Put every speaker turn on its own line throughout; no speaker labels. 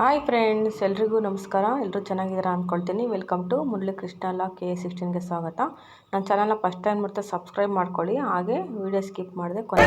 Hi friends ಎಲ್ರಿಗೂ ನಮಸ್ಕಾರ. ಎಲ್ಲರೂ ಚೆನ್ನಾಗಿದ್ದೀರಾ ಅಂದ್ಕೊಳ್ತೀನಿ. Welcome to Murali Krishna law K ಸಿಕ್ಸ್ಟೀನ್ಗೆ ಸ್ವಾಗತ. ನನ್ನ ಚಾನಲ್ನ ಫಸ್ಟ್ ಟೈಮ್ ಮಾಡ್ತಾ ಸಬ್ಸ್ಕ್ರೈಬ್ ಮಾಡ್ಕೊಳ್ಳಿ. ಹಾಗೆ ವಿಡಿಯೋ ಸ್ಕಿಪ್ ಮಾಡಿದೆ ಕೊನೆ.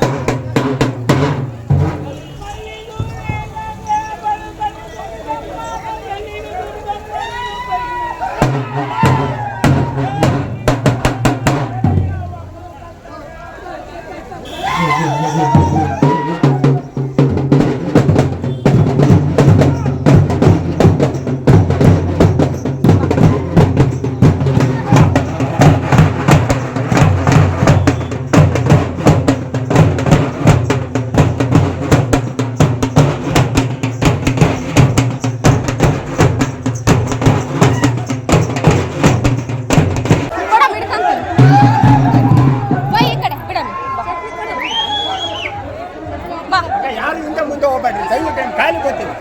ಯಾರು ಹಿಂದೆ ಮುಂದೆ ಹೋಗ್ಬೇಡ್ರಿ. ದಯವಿಟ್ಟು ಖಾಲಿ ಗೊತ್ತಿಲ್ಲ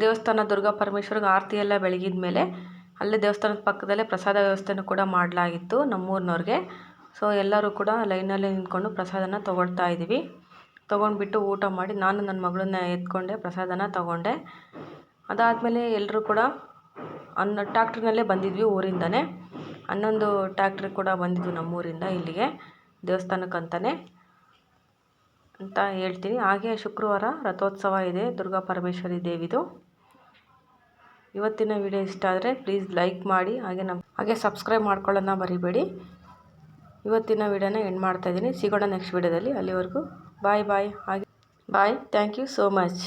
ದೇವಸ್ಥಾನ ದುರ್ಗಾ ಪರಮೇಶ್ವರಿಗೆ ಆರತಿ ಎಲ್ಲ ಬೆಳಗಿದ ಮೇಲೆ ಅಲ್ಲೇ ದೇವಸ್ಥಾನದ ಪಕ್ಕದಲ್ಲೇ ಪ್ರಸಾದ ವ್ಯವಸ್ಥೆನೂ ಕೂಡ ಮಾಡಲಾಗಿತ್ತು ನಮ್ಮೂರಿನವ್ರಿಗೆ. ಸೊ ಎಲ್ಲರೂ ಕೂಡ ಲೈನಲ್ಲೇ ನಿಂತ್ಕೊಂಡು ಪ್ರಸಾದನ ತೊಗೊಳ್ತಾ ಇದ್ದೀವಿ. ತೊಗೊಂಡ್ಬಿಟ್ಟು ಊಟ ಮಾಡಿ ನಾನು ನನ್ನ ಮಗಳನ್ನ ಎತ್ಕೊಂಡೆ, ಪ್ರಸಾದನ ತೊಗೊಂಡೆ. ಅದಾದಮೇಲೆ ಎಲ್ಲರೂ ಕೂಡ ಅನ್ನ ಟ್ಯಾಕ್ಟ್ರಿನಲ್ಲೇ ಬಂದಿದ್ವಿ ಊರಿಂದನೇ. ಹನ್ನೊಂದು ಟ್ಯಾಕ್ಟ್ರಿ ಕೂಡ ಬಂದಿದ್ವು ನಮ್ಮೂರಿಂದ ಇಲ್ಲಿಗೆ ದೇವಸ್ಥಾನಕ್ಕಂತಲೇ ಅಂತ ಹೇಳ್ತೀನಿ. ಹಾಗೆ ಶುಕ್ರವಾರ ರಥೋತ್ಸವ ಇದೆ, ದುರ್ಗಾ ಪರಮೇಶ್ವರಿ ದೇವಿದು. ಇವತ್ತಿನ ವಿಡಿಯೋ ಇಷ್ಟ ಆದರೆ ಪ್ಲೀಸ್ ಲೈಕ್ ಮಾಡಿ, ಹಾಗೆ ನಮ್ಮ ಹಾಗೆ ಸಬ್ಸ್ಕ್ರೈಬ್ ಮಾಡ್ಕೊಳ್ಳೋಣ ಮರಿಬೇಡಿ. ಇವತ್ತಿನ ವಿಡಿಯೋನ ಎಂಡ್ ಮಾಡ್ತಾಯಿದ್ದೀನಿ ಸಿಗೋಣ ನೆಕ್ಸ್ಟ್ ವಿಡಿಯೋದಲ್ಲಿ ಅಲ್ಲಿವರೆಗೂ ಬಾಯ್ ಬಾಯ್ ಹಾಗೆ bye thank you so much